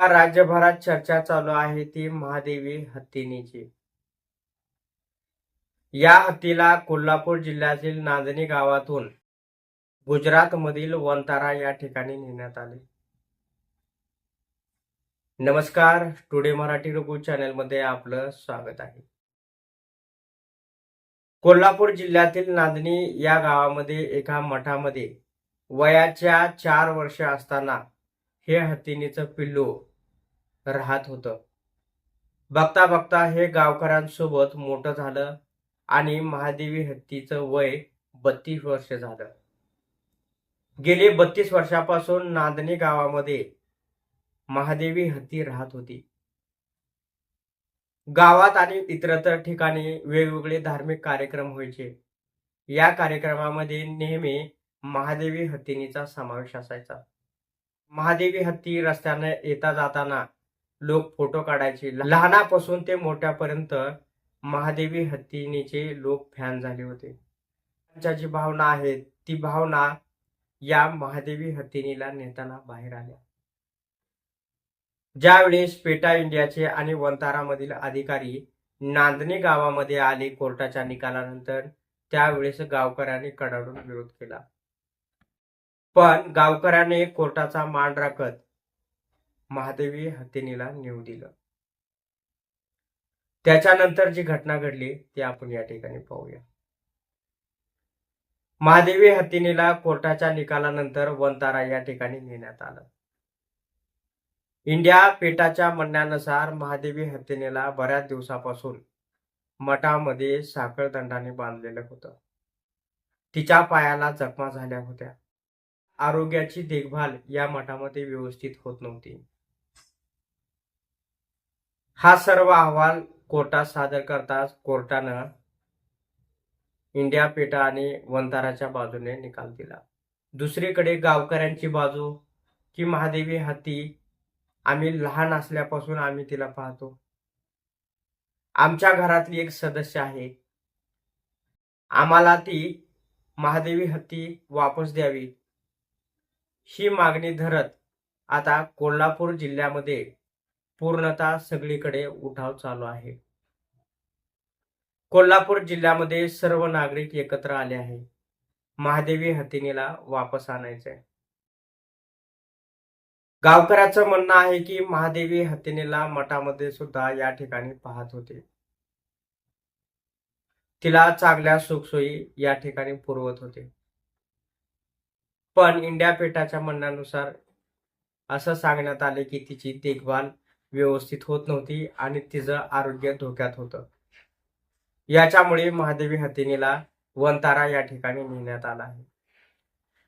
सध्या राज्यभरात चर्चा चालू आहे ती महादेवी हत्तीनीची. या हत्तीला कोल्हापूर जिल्ह्यातील नांदणी गावातून गुजरात मधील वंतारा या ठिकाणी नेण्यात आले. नमस्कार टुडे मराठी रघु चॅनलमध्ये आपलं स्वागत आहे. कोल्हापूर जिल्ह्यातील नांदणी या गावामध्ये एका मठामध्ये वयाच्या चार वर्ष असताना हे हत्तीनीचं पिल्लू राहत होतं. बघता बघता हे गावकऱ्यांसोबत मोठं झालं आणि महादेवी हत्तीचं वय बत्तीस वर्ष झालं. गेले बत्तीस वर्षापासून नांदणी गावामध्ये महादेवी हत्ती राहत होती. गावात आणि इतरत्र ठिकाणी वेगवेगळे धार्मिक कार्यक्रम व्हायचे. या कार्यक्रमामध्ये नेहमी महादेवी हत्तीनीचा समावेश असायचा. महादेवी हत्ती रस्त्याने येता जाताना लोक फोटो काढायचे. लहानापासून ते मोठ्यापर्यंत महादेवी हत्तीनीचे लोक फॅन झाले होते. त्यांच्या जी भावना आहे ती भावना या महादेवी हत्तीनीला नेताना बाहेर आल्या. ज्यावेळेस पेटा इंडियाचे आणि वंतारामधील अधिकारी नांदणी गावामध्ये आले कोर्टाच्या निकालानंतर त्यावेळेस गावकऱ्यांनी कडाडून विरोध केला. पण गावकऱ्याने कोर्टाचा मान राखत महादेवी हत्तीनीला नेऊ दिलं. त्याच्यानंतर जी घटना घडली ती आपण या ठिकाणी पाहूया. महादेवी हत्तीनीला कोर्टाच्या निकालानंतर वनतारा या ठिकाणी नेण्यात आलं. इंडिया पेटाच्या म्हणण्यानुसार महादेवी हत्तीनीला बऱ्याच दिवसापासून मठामध्ये साखळदंडाने बांधलेलं होतं. तिच्या पायाला जखमा झाल्या होत्या. आरोग्याची देखभाल या मठामध्ये व्यवस्थित होत नव्हती. हा सर्व अहवाल कोर्टात सादर करताच कोर्टानं इंडिया पेटा आणि वंताराच्या बाजूने निकाल दिला. दुसरीकडे गावकऱ्यांची बाजू की महादेवी हत्ती आम्ही लहान असल्यापासून आम्ही तिला पाहतो. आमच्या घरातली एक सदस्य आहे. आम्हाला ती महादेवी हत्ती वापस द्यावी. ही मागणी धरत आता कोल्हापूर जिल्ह्यामध्ये पूर्णतः सगळीकडे उठाव चालू आहे. कोल्हापूर जिल्ह्यामध्ये सर्व नागरिक एकत्र आले आहे. महादेवी हतिनीला वापस आणायचंय. गावकऱ्याचं म्हणणं आहे की महादेवी हतिनीला मठामध्ये सुद्धा या ठिकाणी पाहत होते. तिला चांगल्या सुखसोयी या ठिकाणी पुरवत होते. पण इंडिया पेठाच्या म्हणण्यानुसार असं सांगण्यात आले की तिची देखभाल व्यवस्थित होत नव्हती आणि तिचं आरोग्य धोक्यात होतं. याच्यामुळे महादेवी हत्तीनीला वनतारा या ठिकाणी नेण्यात आला आहे.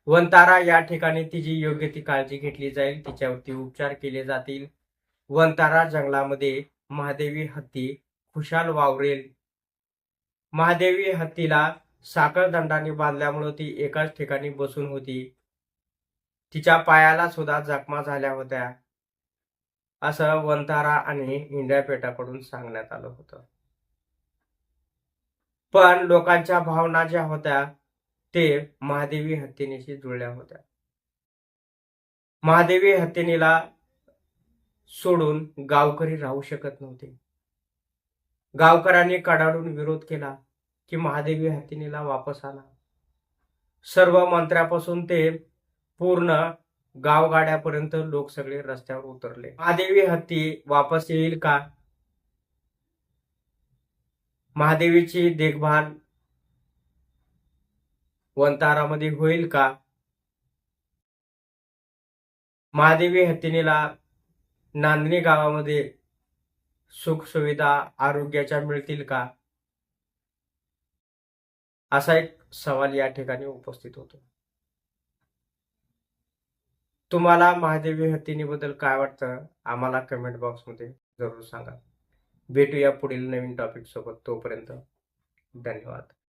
वनतारा या ठिकाणी तिची योग्य ती काळजी घेतली जाईल तिच्यावरती उपचार केले जातील. वनतारा जंगलामध्ये महादेवी हत्ती खुशाल वावरेल. महादेवी हत्तीला साखळदंडाने बांधल्यामुळे ती एकाच ठिकाणी बसून होती. तिच्या पायाला सुद्धा जखमा झाल्या होत्या. असं वंतारा आणि इंडियापेठाकडून सांगण्यात आलं होतं. पण लोकांच्या भावना ज्या होत्या ते महादेवी हत्तीनीशी जुळल्या होत्या. महादेवी हत्तीनीला सोडून गावकरी राहू शकत नव्हते. गावकऱ्यांनी कडाडून विरोध केला की महादेवी हत्तीनीला वापस आला सर्व मंत्र्यापासून ते पूर्ण गावगाड्यापर्यंत लोक सगळे रस्त्यावर उतरले. महादेवी हत्ती वापस येईल का? महादेवीची देखभाल वंतारामध्ये होईल का? महादेवी हत्तीनीला नांदणी गावामध्ये सुख सुविधा आरोग्याच्या मिळतील का? असा एक सवाल या ठिकाणी उपस्थित होतो. तुम्हाला महादेवी हत्तीनीबद्दल काय वाटतं आम्हाला कमेंट बॉक्समध्ये जरूर सांगा. भेटूया पुढील नवीन टॉपिक सोबत तोपर्यंत. धन्यवाद.